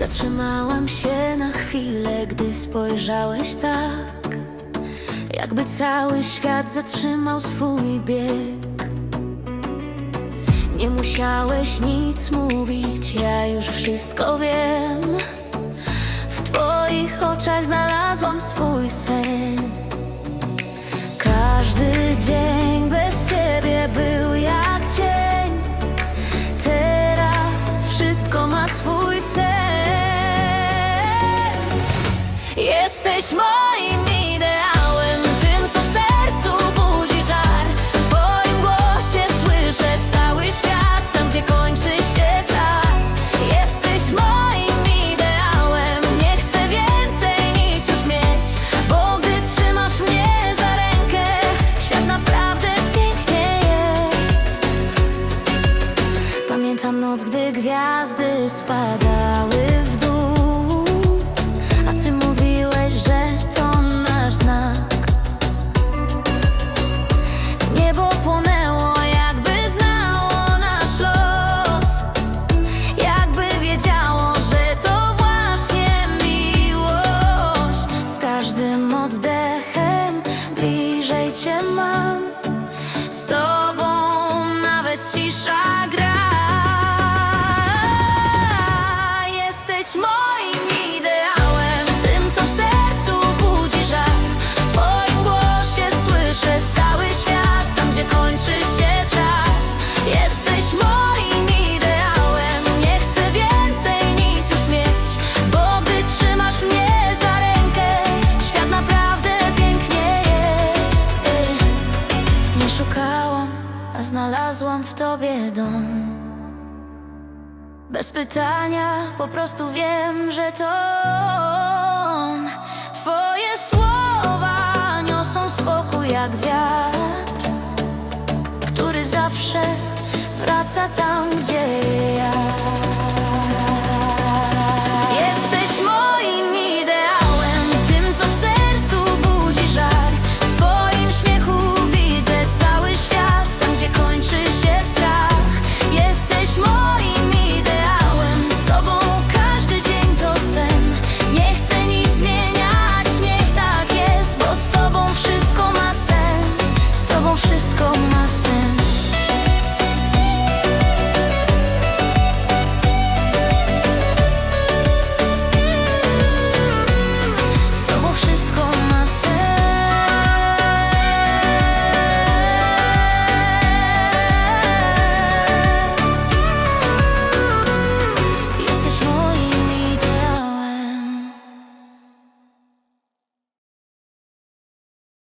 Zatrzymałam się na chwilę, gdy spojrzałeś tak Jakby cały świat zatrzymał swój bieg. Nie musiałeś nic mówić, ja już wszystko wiem. W twoich oczach znalazłam swój sen. Każdy dzień Jesteś moim ideałem Tym, co w sercu budzi żar. W twoim głosie słyszę cały świat Tam, gdzie kończy się czas. Jesteś moim ideałem Nie chcę więcej nic już mieć Bo gdy trzymasz mnie za rękę Świat naprawdę pięknieje Pamiętam noc, gdy gwiazdy spadały znalazłam w tobie dom. Bez pytania, po prostu wiem, że to on. Twoje słowa niosą spokój jak wiatr, który zawsze wraca tam, gdzie ja.